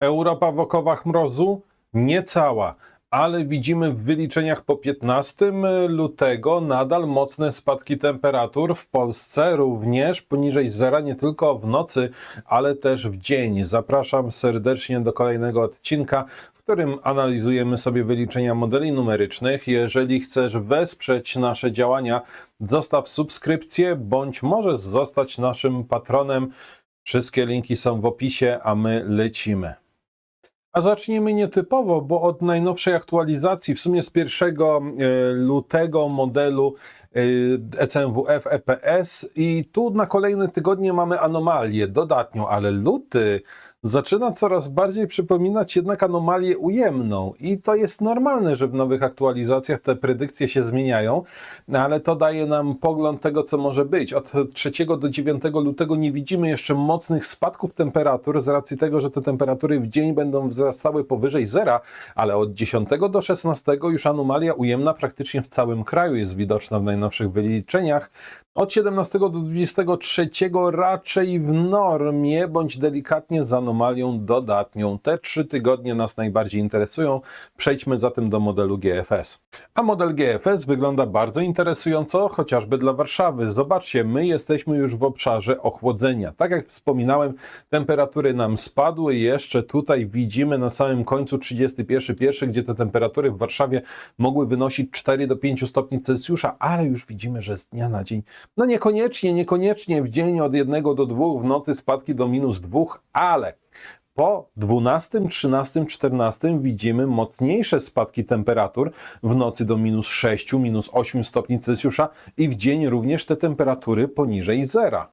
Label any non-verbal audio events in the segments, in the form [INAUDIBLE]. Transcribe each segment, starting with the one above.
Europa w okowach mrozu? Niecała, ale widzimy w wyliczeniach po 15 lutego nadal mocne spadki temperatur w Polsce, również poniżej zera, nie tylko w nocy, ale też w dzień. Zapraszam serdecznie do kolejnego odcinka, w którym analizujemy sobie wyliczenia modeli numerycznych. Jeżeli chcesz wesprzeć nasze działania, zostaw subskrypcję bądź możesz zostać naszym patronem. Wszystkie linki są w opisie, a my lecimy. A zacznijmy nietypowo, bo od najnowszej aktualizacji, w sumie z 1 e, lutego modelu ECMWF EPS i tu na kolejne tygodnie mamy anomalię dodatnią, ale luty zaczyna coraz bardziej przypominać jednak anomalię ujemną i to jest normalne, że w nowych aktualizacjach te predykcje się zmieniają, ale to daje nam pogląd tego, co może być. Od 3 do 9 lutego nie widzimy jeszcze mocnych spadków temperatur z racji tego, że te temperatury w dzień będą wzrastały powyżej zera, ale od 10 do 16 już anomalia ujemna praktycznie w całym kraju jest widoczna w najnowszych wyliczeniach. Od 17 do 23 raczej w normie, bądź delikatnie z anomalią dodatnią. Te trzy tygodnie nas najbardziej interesują. Przejdźmy zatem do modelu GFS. A model GFS wygląda bardzo interesująco, chociażby dla Warszawy. Zobaczcie, my jesteśmy już w obszarze ochłodzenia. Tak jak wspominałem, temperatury nam spadły. Jeszcze tutaj widzimy na samym końcu 31.1, gdzie te temperatury w Warszawie mogły wynosić 4 do 5 stopni Celsjusza, ale już widzimy, że z dnia na dzień no niekoniecznie, niekoniecznie w dzień od 1 do 2, w nocy spadki do minus 2, ale po 12, 13, 14 widzimy mocniejsze spadki temperatur w nocy do minus 6, minus 8 stopni Celsjusza i w dzień również te temperatury poniżej zera.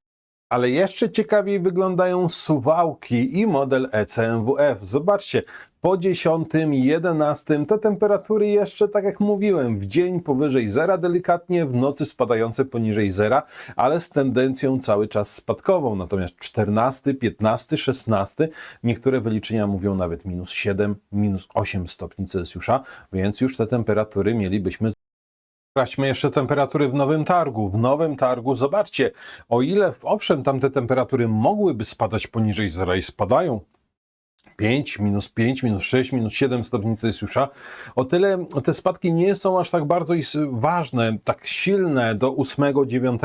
Ale jeszcze ciekawiej wyglądają suwałki i model ECMWF. Zobaczcie, po 10, 11 te temperatury jeszcze, tak jak mówiłem, w dzień powyżej zera delikatnie, w nocy spadające poniżej zera, ale z tendencją cały czas spadkową. Natomiast 14, 15, 16, niektóre wyliczenia mówią nawet minus 7, minus 8 stopni Celsjusza, więc już te temperatury mielibyśmy Sprawdźmy jeszcze temperatury w Nowym Targu. W Nowym Targu, zobaczcie, o ile owszem tam te temperatury mogłyby spadać poniżej zera i spadają, 5, minus 5, minus 6, minus 7 stopni Celsjusza. O tyle te spadki nie są aż tak bardzo ważne, tak silne do 8, 9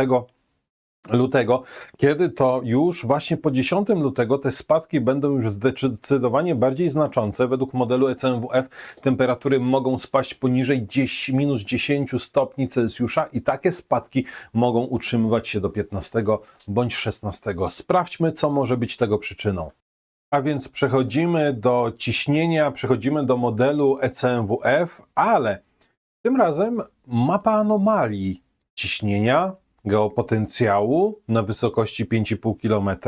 lutego, kiedy to już właśnie po 10 lutego te spadki będą już zdecydowanie bardziej znaczące. Według modelu ECMWF temperatury mogą spaść poniżej 10, minus 10 stopni Celsjusza i takie spadki mogą utrzymywać się do 15 bądź 16. Sprawdźmy, co może być tego przyczyną. A więc przechodzimy do ciśnienia, przechodzimy do modelu ECMWF, ale tym razem mapa anomalii ciśnienia, geopotencjału na wysokości 5,5 km,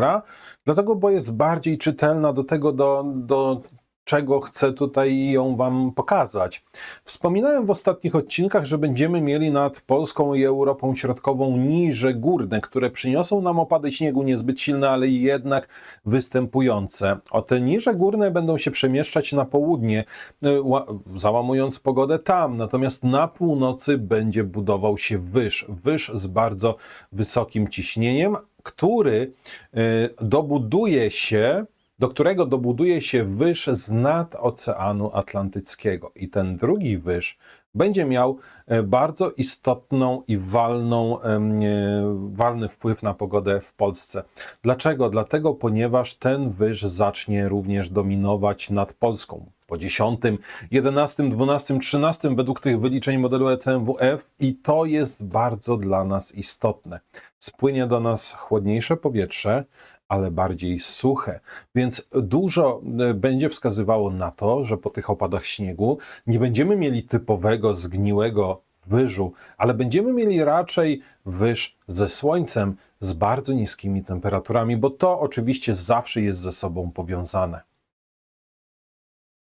dlatego, bo jest bardziej czytelna do tego, do, do czego chcę tutaj ją Wam pokazać. Wspominałem w ostatnich odcinkach, że będziemy mieli nad Polską i Europą Środkową niże górne, które przyniosą nam opady śniegu niezbyt silne, ale jednak występujące. O te niże górne będą się przemieszczać na południe, ła- załamując pogodę tam, natomiast na północy będzie budował się wyż, wyż z bardzo wysokim ciśnieniem, który y, dobuduje się do którego dobuduje się wyż z nad Oceanu Atlantyckiego. I ten drugi wyż będzie miał e, bardzo istotną i walną, e, walny wpływ na pogodę w Polsce. Dlaczego? Dlatego, ponieważ ten wyż zacznie również dominować nad Polską. Po 10, 11, 12, 13 według tych wyliczeń modelu ECMWF i to jest bardzo dla nas istotne. Spłynie do nas chłodniejsze powietrze, ale bardziej suche. Więc dużo e, będzie wskazywało na to, że po tych opadach śniegu nie będziemy mieli typowego zgniłego wyżu, ale będziemy mieli raczej wyż ze słońcem z bardzo niskimi temperaturami, bo to oczywiście zawsze jest ze sobą powiązane.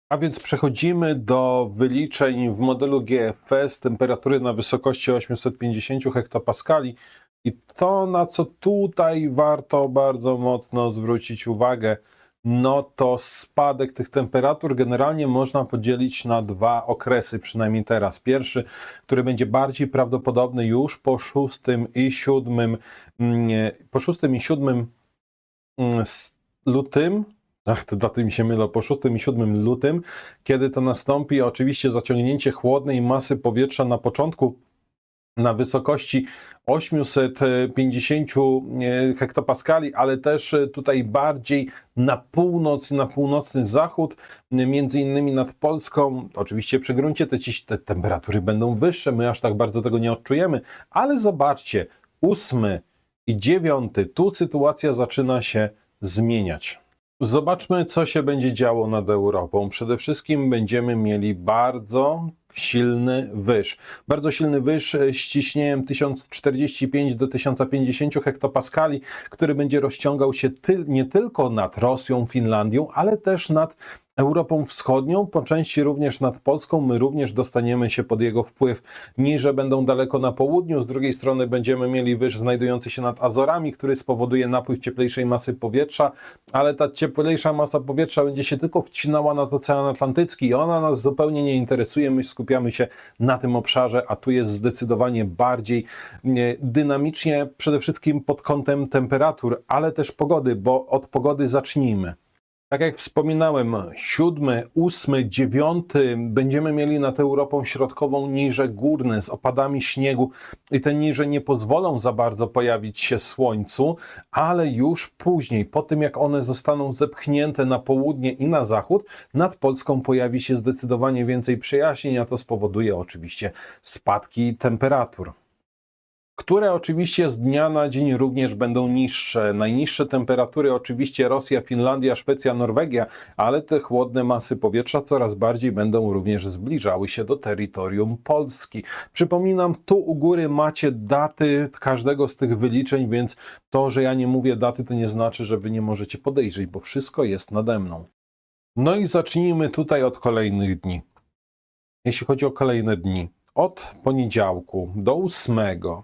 A więc przechodzimy do wyliczeń w modelu GFS temperatury na wysokości 850 hektopaskali. I to, na co tutaj warto bardzo mocno zwrócić uwagę, no to spadek tych temperatur generalnie można podzielić na dwa okresy, przynajmniej teraz. Pierwszy, który będzie bardziej prawdopodobny już po 6 i 7, mm, po 6 i 7 mm, lutym, [LAUGHS] Ach, te daty mi się mylą, po 6 i 7 lutym, kiedy to nastąpi, oczywiście zaciągnięcie chłodnej masy powietrza na początku na wysokości 850 e, hektopaskali, ale też e, tutaj bardziej na północ, na północny zachód, e, między innymi nad Polską. Oczywiście przy gruncie te, te temperatury będą wyższe, my aż tak bardzo tego nie odczujemy, ale zobaczcie, 8 i 9, tu sytuacja zaczyna się zmieniać. Zobaczmy, co się będzie działo nad Europą. Przede wszystkim będziemy mieli bardzo silny wyż. Bardzo silny wyż e, z ciśnieniem 1045 do 1050 hektopaskali, który będzie rozciągał się ty nie tylko nad Rosją, Finlandią, ale też nad Europą Wschodnią, po części również nad Polską. My również dostaniemy się pod jego wpływ. Niże będą daleko na południu, z drugiej strony będziemy mieli wyż znajdujący się nad Azorami, który spowoduje napływ cieplejszej masy powietrza, ale ta cieplejsza masa powietrza będzie się tylko wcinała nad Ocean Atlantycki i ona nas zupełnie nie interesuje. My skupiamy się na tym obszarze, a tu jest zdecydowanie bardziej dynamicznie, przede wszystkim pod kątem temperatur, ale też pogody, bo od pogody zacznijmy. Tak jak wspominałem, siódmy, ósmy, dziewiąty będziemy mieli nad Europą Środkową niże górne z opadami śniegu i te niże nie pozwolą za bardzo pojawić się słońcu, ale już później, po tym jak one zostaną zepchnięte na południe i na zachód, nad Polską pojawi się zdecydowanie więcej przejaśnień, a to spowoduje oczywiście spadki temperatur które oczywiście z dnia na dzień również będą niższe. Najniższe temperatury oczywiście Rosja, Finlandia, Szwecja, Norwegia, ale te chłodne masy powietrza coraz bardziej będą również zbliżały się do terytorium Polski. Przypominam, tu u góry macie daty każdego z tych wyliczeń, więc to, że ja nie mówię daty, to nie znaczy, że wy nie możecie podejrzeć, bo wszystko jest nade mną. No i zacznijmy tutaj od kolejnych dni. Jeśli chodzi o kolejne dni, od poniedziałku do 8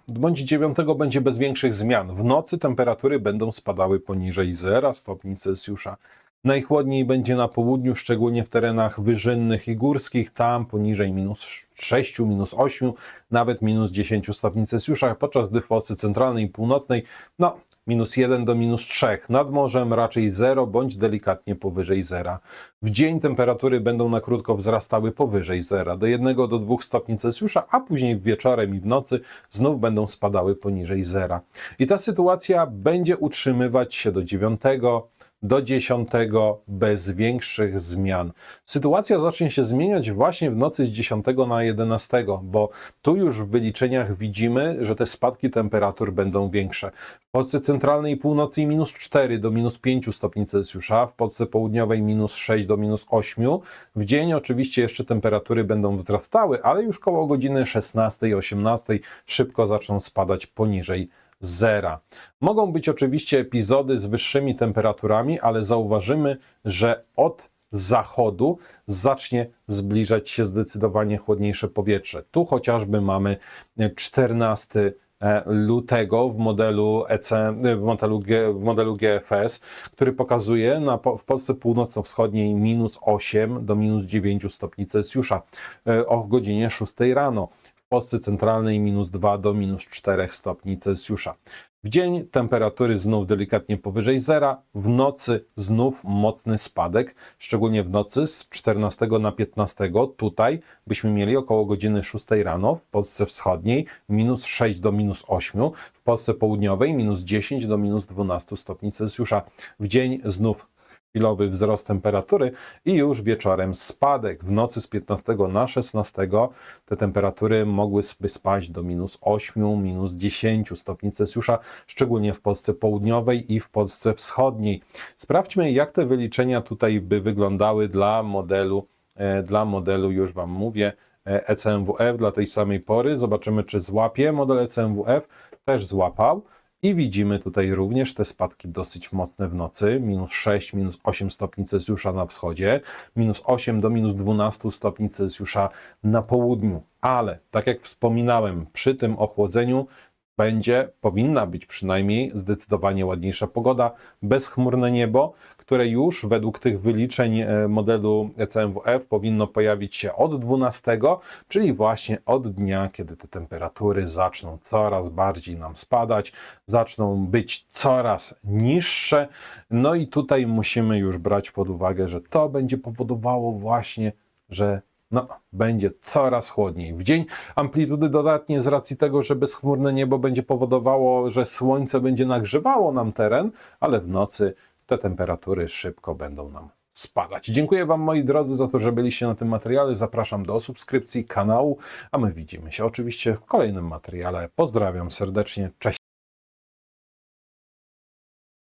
bądź 9 będzie bez większych zmian. W nocy temperatury będą spadały poniżej 0 stopni Celsjusza. Najchłodniej będzie na południu, szczególnie w terenach wyżynnych i górskich, tam poniżej minus 6, minus 8, nawet minus 10 stopni Celsjusza, podczas gdy w Polsce centralnej i północnej, no, minus 1 do minus 3. Nad morzem raczej 0 bądź delikatnie powyżej 0. W dzień temperatury będą na krótko wzrastały powyżej 0, do 1 do 2 stopni Celsjusza, a później wieczorem i w nocy znów będą spadały poniżej 0. I ta sytuacja będzie utrzymywać się do 9 do 10 bez większych zmian. Sytuacja zacznie się zmieniać właśnie w nocy z 10 na 11, bo tu już w wyliczeniach widzimy, że te spadki temperatur będą większe. W Polsce centralnej i północnej minus 4 do minus 5 stopni Celsjusza, w Polsce południowej minus 6 do minus 8. W dzień oczywiście jeszcze temperatury będą wzrastały, ale już koło godziny 16 i 18 szybko zaczną spadać poniżej zera. Mogą być oczywiście epizody z wyższymi temperaturami, ale zauważymy, że od zachodu zacznie zbliżać się zdecydowanie chłodniejsze powietrze. Tu chociażby mamy 14 e, lutego w modelu EC, w modelu, w modelu GFS, który pokazuje na, w Polsce północno-wschodniej minus 8 do minus 9 stopni Celsjusza e, o godzinie 6 rano. Polsce centralnej minus 2 do minus 4 stopni Celsjusza. W dzień temperatury znów delikatnie powyżej zera, w nocy znów mocny spadek, szczególnie w nocy z 14 na 15. Tutaj byśmy mieli około godziny 6 rano, w Polsce wschodniej minus 6 do minus 8, w Polsce południowej minus 10 do minus 12 stopni Celsjusza. W dzień znów chwilowy wzrost temperatury i już wieczorem spadek. W nocy z 15 na 16 te temperatury mogłyby spaść do minus 8, minus 10 stopni Celsjusza, szczególnie w Polsce południowej i w Polsce wschodniej. Sprawdźmy, jak te wyliczenia tutaj by wyglądały dla modelu, e, dla modelu już Wam mówię, ECMWF dla tej samej pory. Zobaczymy, czy złapie model ECMWF. Też złapał. I widzimy tutaj również te spadki dosyć mocne w nocy, minus 6, minus 8 stopni Celsjusza na wschodzie, minus 8 do minus 12 stopni Celsjusza na południu. Ale, tak jak wspominałem, przy tym ochłodzeniu będzie, powinna być przynajmniej zdecydowanie ładniejsza pogoda, bezchmurne niebo, które już według tych wyliczeń e, modelu CMWF powinno pojawić się od 12, czyli właśnie od dnia, kiedy te temperatury zaczną coraz bardziej nam spadać, zaczną być coraz niższe. No i tutaj musimy już brać pod uwagę, że to będzie powodowało właśnie, że no, będzie coraz chłodniej. W dzień amplitudy dodatnie z racji tego, że bezchmurne niebo będzie powodowało, że słońce będzie nagrzewało nam teren, ale w nocy te temperatury szybko będą nam spadać. Dziękuję Wam moi drodzy za to, że byliście na tym materiale. Zapraszam do subskrypcji kanału, a my widzimy się oczywiście w kolejnym materiale. Pozdrawiam serdecznie. Cześć.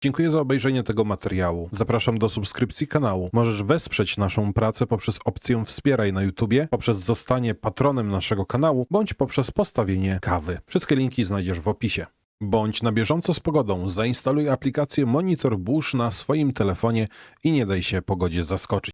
Dziękuję za obejrzenie tego materiału. Zapraszam do subskrypcji kanału. Możesz wesprzeć naszą pracę poprzez opcję Wspieraj na YouTubie, poprzez zostanie patronem naszego kanału, bądź poprzez postawienie kawy. Wszystkie linki znajdziesz w opisie. Bądź na bieżąco z pogodą. Zainstaluj aplikację Monitor Bush na swoim telefonie i nie daj się pogodzie zaskoczyć.